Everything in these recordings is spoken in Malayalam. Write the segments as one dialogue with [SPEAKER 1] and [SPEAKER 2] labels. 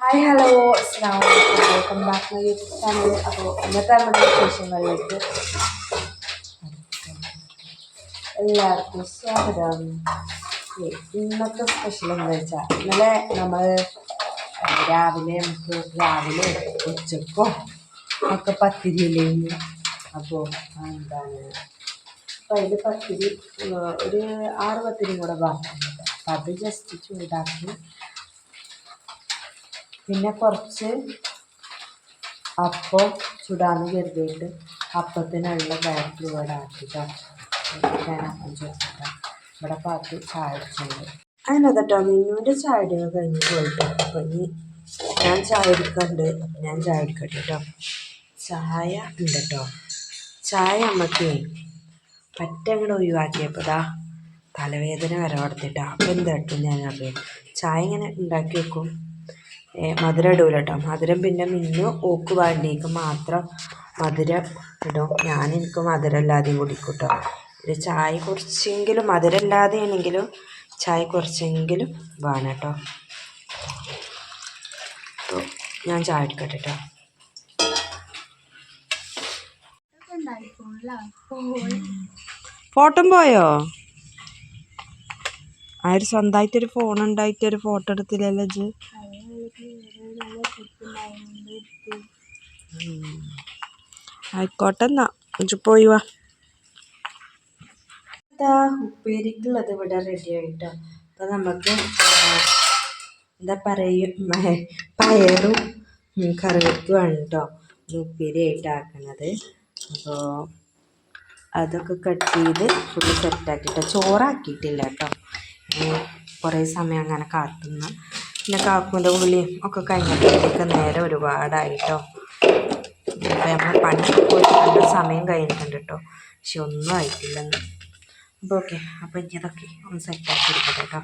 [SPEAKER 1] Hi hello Assam welcome back to YouTube channel അപ്പോൾ ഇന്നത്തെ നമ്മുടെ വിശേഷങ്ങളിലേക്ക് എല്ലാവർക്കും സ്വാഗതം. ഇന്നത്തെ സ്പെഷ്യൽ എന്താ വെച്ചാൽ ഇന്നലെ നമ്മൾ രാവിലെ നമുക്ക് രാവിലെ ഉച്ചക്കോ ഒക്കെ പത്തിരി ഇല്ലെങ്കിൽ അപ്പോൾ എന്താണ്? അപ്പോൾ അതിൽ പത്തിരി ഒരു ആറ് പത്തിരിയും കൂടെ ബാക്കിയുണ്ട്. അപ്പോൾ അത് ജസ്റ്റ് ചൂടാക്കി പിന്നെ കുറച്ച് അപ്പം ചുടാന്ന് കരുതിയിട്ട് അപ്പത്തിനുള്ള ബാറ്റിൽ ഇവിടെ ഞാൻ അപ്പം ചേർത്തിട്ടാ ഇവിടെ പാത്ത് ചായ അടിച്ചുണ്ട് അങ്ങനെ കേട്ടോ മിന്നുവിന്റെ ചായ കഴിഞ്ഞ് പോയിട്ട് അപ്പം ഇനി ഞാൻ ചായ എടുക്കണ്ട് അപ്പം ഞാൻ ചായ എടുക്കട്ടെ കേട്ടോ ചായ ഉണ്ട് കേട്ടോ ചായ നമുക്ക് പറ്റ ഒഴിവാക്കിയപ്പോഴാ തലവേദന വരവടത്തിട്ടാ അപ്പം എന്താ കേട്ടോ ഞാൻ അറിയാം. ചായ ഇങ്ങനെ ഉണ്ടാക്കി വെക്കും. മധുരം ഇടൂല കേട്ടോ മധുരം പിന്നെ മിന്നു ഓക്ക് വേണ്ടിക്ക് മാത്രം മധുരം ഇടും. ഞാൻ എനിക്ക് മധുരം ഇല്ലാതെയും കുടിക്കും കേട്ടോ ഒരു ചായ കുറച്ചെങ്കിലും മധുരം ഇല്ലാതെ ആണെങ്കിലും ചായ കുറച്ചെങ്കിലും വേണം കേട്ടോ. അപ്പോൾ ഞാൻ ചായ എടുക്കട്ടെ കേട്ടോ. ഫോട്ടോ പോയോ? ആര് സ്വന്തമായിട്ടൊരു ഫോൺ ഉണ്ടായിട്ടൊരു ഫോട്ടോ എടുത്തില്ലല്ലോ ഇജ്ജ്? ആയിക്കോട്ടെ എന്നാ ഇജ്ജ് പോയി വാ. ഉപ്പേരിക്കുള്ളത് ഇവിടെ റെഡി ആയിട്ടോ. അപ്പൊ നമുക്ക് എന്താ പറയുക പയറും ഉം, കറിവേപ്പുമാണ് കേട്ടോ ഉപ്പേരി ആക്കണത്. അപ്പോൾ അതൊക്കെ കട്ട് ചെയ്ത് ഫുള്ള് സെറ്റാക്കിയിട്ട് ചോറാക്കിയിട്ടില്ല കേട്ടോ കുറേ സമയം അങ്ങനെ കാത്തുനിന്ന് പിന്നെ കാക്കുവിന്റെ ഉള്ളിയും ഒക്കെ കഴിഞ്ഞപ്പോഴത്തേക്ക് നേരെ ഒരുപാടായിട്ടോ. അപ്പോൾ നമ്മൾ പോയി നല്ല സമയം കഴിഞ്ഞിട്ടുണ്ട് കേട്ടോ. പക്ഷെ ഒന്നും ആയിട്ടില്ലെന്ന്. അപ്പോൾ ഓക്കെ അപ്പോൾ ഇനി ഇതൊക്കെ ഒന്ന് സെറ്റാക്കി എടുക്കട്ടെ കേട്ടോ.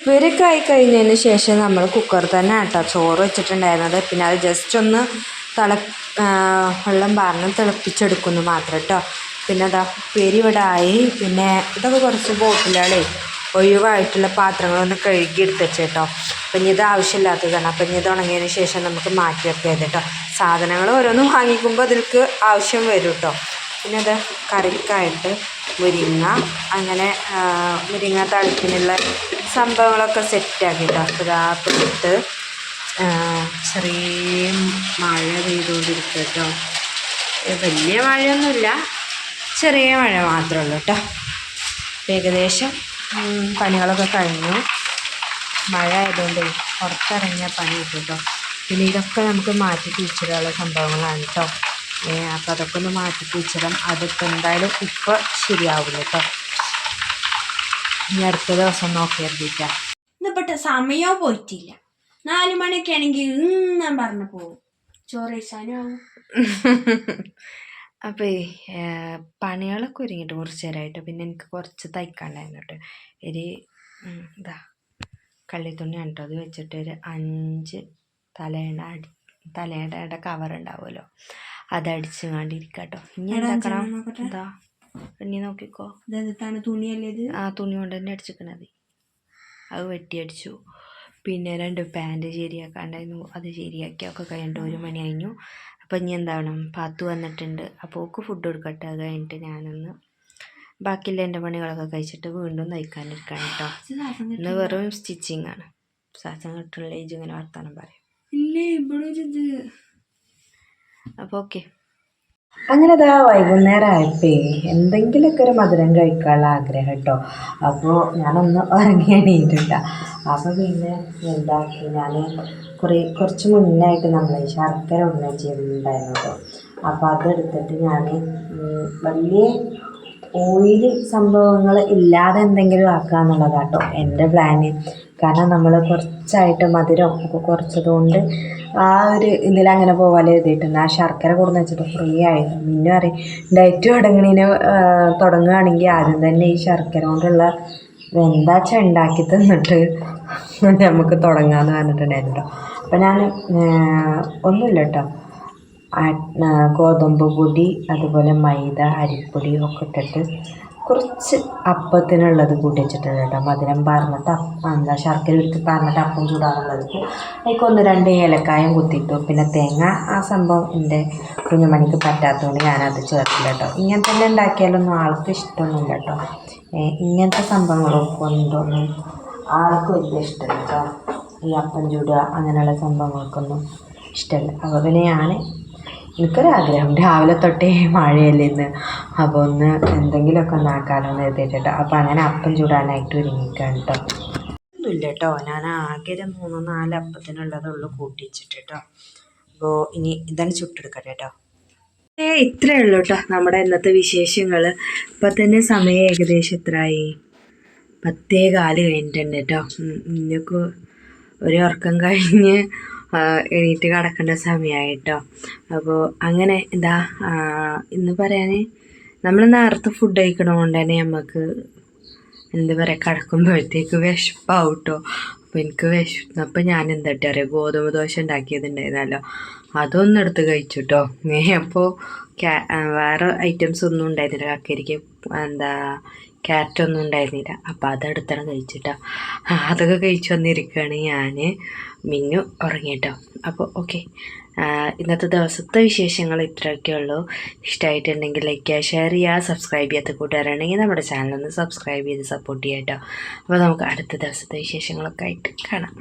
[SPEAKER 1] ഇവരൊക്കെ കഴിഞ്ഞതിന് ശേഷം നമ്മൾ കുക്കർ തന്നെ കേട്ടോ ചോറ് വെച്ചിട്ടുണ്ടായിരുന്നത്. പിന്നെ അത് ജസ്റ്റ് ഒന്ന് തിള വെള്ളം പറഞ്ഞ് തിളപ്പിച്ചെടുക്കുന്നു മാത്രം കേട്ടോ. പിന്നെ അതാ പെരിവിടായി പിന്നെ ഇതൊക്കെ കുറച്ച് ബോട്ടിലുകളെ ഒഴിവായിട്ടുള്ള പാത്രങ്ങളൊന്ന് കഴുകി എടുത്ത് വെച്ചേട്ടോ അപ്പം ഇനി ഇത് ആവശ്യമില്ലാത്തതാണ്. അപ്പം ഇനി ഇത് ഉണങ്ങിയതിന് ശേഷം നമുക്ക് മാറ്റി വെക്കാം കേട്ടോ. സാധനങ്ങൾ ഓരോന്നും വാങ്ങിക്കുമ്പോൾ അതിൽക്ക് ആവശ്യം വരും കേട്ടോ. പിന്നെ അത് കറിക്കായിട്ട് മുരിങ്ങ അങ്ങനെ മുരിങ്ങ തളിപ്പിനുള്ള സംഭവങ്ങളൊക്കെ സെറ്റാക്കിയിട്ടോ അപ്പോൾ ഇതാ ഇട്ട് ചെറിയ മഴ പെയ്തുകൊണ്ടിരിക്കും കേട്ടോ. വലിയ മഴയൊന്നുമില്ല ചെറിയ മഴ മാത്രമേ ഉള്ളൂ കേട്ടോ. ഏകദേശം പണികളൊക്കെ കഴിഞ്ഞു. മഴ ആയതുകൊണ്ട് പുറത്തിറങ്ങിയ പണി കിട്ടും കേട്ടോ പിന്നെ ഇതൊക്കെ നമുക്ക് മാറ്റി തിരിച്ചിടാനുള്ള സംഭവങ്ങളാണ് കേട്ടോ അപ്പോൾ അതൊക്കെ ഒന്ന് മാറ്റി തിരിച്ചിടാം അതിപ്പോൾ എന്തായാലും ഇപ്പോൾ ശരിയാവില്ല കേട്ടോ ഇനി അടുത്ത ദിവസം നോക്കി
[SPEAKER 2] ഇന്നിപ്പോട്ട് സമയവും പോയിട്ടില്ല. നാല് മണിയൊക്കെ ആണെങ്കിൽ ഇന്നും പറഞ്ഞു പോകും ചോറ് കഴിച്ചാനും? ആവും
[SPEAKER 1] അപ്പോൾ പണികളൊക്കെ ഒരുങ്ങിയിട്ട് കുറച്ച് നേരമായിട്ട് പിന്നെ എനിക്ക് കുറച്ച് തയ്ക്കാനുണ്ടായിരുന്നു കേട്ടോ ഒരു എന്താ ഇതാ കള്ളിത്തുണിയാണ് കേട്ടോ അത് വെച്ചിട്ട് ഒരു അഞ്ച് തലേടെ അടി തലയുടെ കവർ ഉണ്ടാവുമല്ലോ. അതടിച്ച് കണ്ടിരിക്കുക കേട്ടോ ഇനി എന്താക്കണം. എന്താ ഇനി നോക്കിക്കോ.
[SPEAKER 2] തുണിയല്ലേ
[SPEAKER 1] ആ തുണി കൊണ്ട് തന്നെ അടിച്ചിക്കണത്. അത് വെട്ടിയടിച്ചു പിന്നെ രണ്ട് പാന്റ് ശരിയാക്കാണ്ടായിരുന്നു അത് ശരിയാക്കിയൊക്കെ കഴിഞ്ഞിട്ട് ഒരു മണി കഴിഞ്ഞു. അപ്പം ഇനി എന്താണ് പാത്തു വന്നിട്ടുണ്ട്. അപ്പോൾ ഓക്ക് ഫുഡ് കൊടുക്കട്ടെ. അത് കഴിഞ്ഞിട്ട് ഞാനൊന്ന് ബാക്കിയുള്ള എന്റെ പണികളൊക്കെ കഴിച്ചിട്ട് വീണ്ടും തയ്ക്കാനിരിക്കാൻ കേട്ടോ ഇന്ന് വെറും സ്റ്റിച്ചിങ് ആണ്. ശ്വാസം കിട്ടുള്ള ഏജ് ഇങ്ങനെ വർത്താനം പറയും.
[SPEAKER 2] ഇല്ലേ ഇവിടെ
[SPEAKER 1] അപ്പോൾ ഓക്കെ.
[SPEAKER 3] അങ്ങനെ അതാ വൈകുന്നേരം ആയപ്പേ എന്തെങ്കിലുമൊക്കെ ഒരു മധുരം കഴിക്കാനുള്ള ആഗ്രഹം കേട്ടോ അപ്പോൾ ഞാനൊന്ന് ഉറങ്ങി എണീറ്റിട്ട. അപ്പോൾ പിന്നെ എന്താക്കി? ഞാൻ കുറേ കുറച്ച് മുന്നായിട്ട് നമ്മൾ ശർക്കര ഉണ്ണ ചെയ്തിട്ടുണ്ടായിരുന്നു കേട്ടോ അപ്പോൾ അതെടുത്തിട്ട് ഞാൻ വലിയ ഓയിൽ സംഭവങ്ങൾ ഇല്ലാതെ എന്തെങ്കിലും ആക്കുക എന്നുള്ളതാട്ടോ എന്റെ പ്ലാന് കാരണം നമ്മൾ കുറച്ചായിട്ട് മധുരം ഒക്കെ കുറച്ചതുകൊണ്ട് ആ ഒരു ഇതിലങ്ങനെ പോകാൻ എഴുതിയിട്ടുണ്ട്. ആ ശർക്കര കൊടുന്ന് വെച്ചിട്ട് ഫ്രീ ആയിരുന്നു. പിന്നെ പറയും ഡയറ്റ് തുടങ്ങണീന് തുടങ്ങുകയാണെങ്കിൽ ആദ്യം തന്നെ ഈ ശർക്കര കൊണ്ടുള്ള എന്താച്ച ഉണ്ടാക്കി തന്നിട്ട് നമുക്ക് തുടങ്ങാമെന്ന് പറഞ്ഞിട്ടുണ്ടായിരുന്നു കേട്ടോ. അപ്പം ഞാൻ ഒന്നുമില്ല കേട്ടോ. ഗോതമ്പ് പൊടി അതുപോലെ മൈദ അരിപ്പൊടി ഒക്കെ ഇട്ടിട്ട്
[SPEAKER 1] കുറച്ച് അപ്പത്തിനുള്ളത് കൂട്ടി വെച്ചിട്ടുണ്ട് കേട്ടോ. മധുരം അപ്പം എന്താ ശർക്കര എടുത്ത് പറഞ്ഞിട്ട് അപ്പം ചൂടാറുള്ളത് അതിലേക്ക് ഒന്ന് രണ്ട് ഏലക്കായും കുത്തിയിട്ടു. പിന്നെ തേങ്ങ ആ സംഭവം എന്റെ കുഞ്ഞുമണിക്ക് പറ്റാത്തതുകൊണ്ട് ഞാനത് ചേർത്തില്ല കേട്ടോ. ഇങ്ങനെ തന്നെ ഉണ്ടാക്കിയാലൊന്നും ആൾക്ക് ഇഷ്ടമൊന്നുമില്ല കേട്ടോ. ഇങ്ങനത്തെ സംഭവങ്ങളും കൊണ്ടൊന്നും ആൾക്ക് വലിയ ഇഷ്ടമില്ല കേട്ടോ. ഈ അപ്പം ചൂടുക അങ്ങനെയുള്ള സംഭവങ്ങൾക്കൊന്നും ഇഷ്ടമല്ല. അപ്പോൾ പിന്നെ ഞാൻ എനിക്കൊരാഗ്രഹം. രാവിലെ തൊട്ടേ മഴയല്ലേ ഇന്ന്. അപ്പോൾ ഒന്ന് എന്തെങ്കിലുമൊക്കെ ഒന്ന് ആക്കാമല്ലോ എന്ന് എഴുതിയിട്ടോ അപ്പോൾ അങ്ങനെ അപ്പം ചൂടാനായിട്ട് ഒരുങ്ങിക്കാണ് കേട്ടോ ഒന്നുമില്ല കേട്ടോ ഞാൻ ഒരു മൂന്നോ നാല് അപ്പത്തിനുള്ളതുള്ളൂ കൂട്ടി വെച്ചിട്ട് കേട്ടോ അപ്പോൾ ഇനി ഇതാണ് ചുട്ടെടുക്കട്ടെ കേട്ടോ ഏ ഇത്രയേ ഉള്ളൂ കേട്ടോ നമ്മുടെ ഇന്നത്തെ വിശേഷങ്ങൾ ഇപ്പം തന്നെ സമയം ഏകദേശം എത്രയായി പത്തേ കാൽ കഴിഞ്ഞിട്ടുണ്ട് കേട്ടോ ഇന്നൊക്കെ ഒരു ഉറക്കം കഴിഞ്ഞ് എണീറ്റ് കിടക്കേണ്ട സമയമായിട്ടോ അപ്പോൾ അങ്ങനെ എന്താ ഇന്ന് പറയാൻ നമ്മൾ നേരത്തെ ഫുഡ് കഴിക്കണതുകൊണ്ട് തന്നെ നമുക്ക് എന്താ പറയുക കിടക്കുമ്പോഴത്തേക്ക് വിശപ്പാവും കേട്ടോ അപ്പോൾ എനിക്ക് വിശന്നപ്പോൾ ഞാൻ എന്താ അറിയാം? ഗോതമ്പ് ദോശ ഉണ്ടാക്കിയതുണ്ടായിരുന്നല്ലോ. അതൊന്നെടുത്ത് കഴിച്ചു കേട്ടോ അപ്പോൾ വേറെ ഐറ്റംസ് ഒന്നും ഉണ്ടായിരുന്നില്ല. കക്കരിക്ക് എന്താ ക്യാരറ്റ് ഒന്നും ഉണ്ടായിരുന്നില്ല. അപ്പോൾ അതെടുത്താണ് കഴിച്ചിട്ടോ. അതൊക്കെ കഴിച്ചു വന്നിരിക്കുകയാണ് ഞാൻ മിന്നു ഉറങ്ങിയിട്ടോ അപ്പോൾ ഓക്കെ ഇന്നത്തെ ദിവസത്തെ വിശേഷങ്ങൾ ഇത്രയൊക്കെ ഉള്ളൂ. ഇഷ്ടമായിട്ടുണ്ടെങ്കിൽ ലൈക്ക് ചെയ്യുക ഷെയർ ചെയ്യുക സബ്സ്ക്രൈബ് ചെയ്യാത്ത കൂട്ടുകാരാണെങ്കിൽ നമ്മുടെ ചാനലൊന്ന് സബ്സ്ക്രൈബ് ചെയ്ത് സപ്പോർട്ട് ചെയ്യാം കേട്ടോ. അപ്പോൾ നമുക്ക് അടുത്ത ദിവസത്തെ വിശേഷങ്ങളൊക്കെ ആയിട്ട് കാണാം.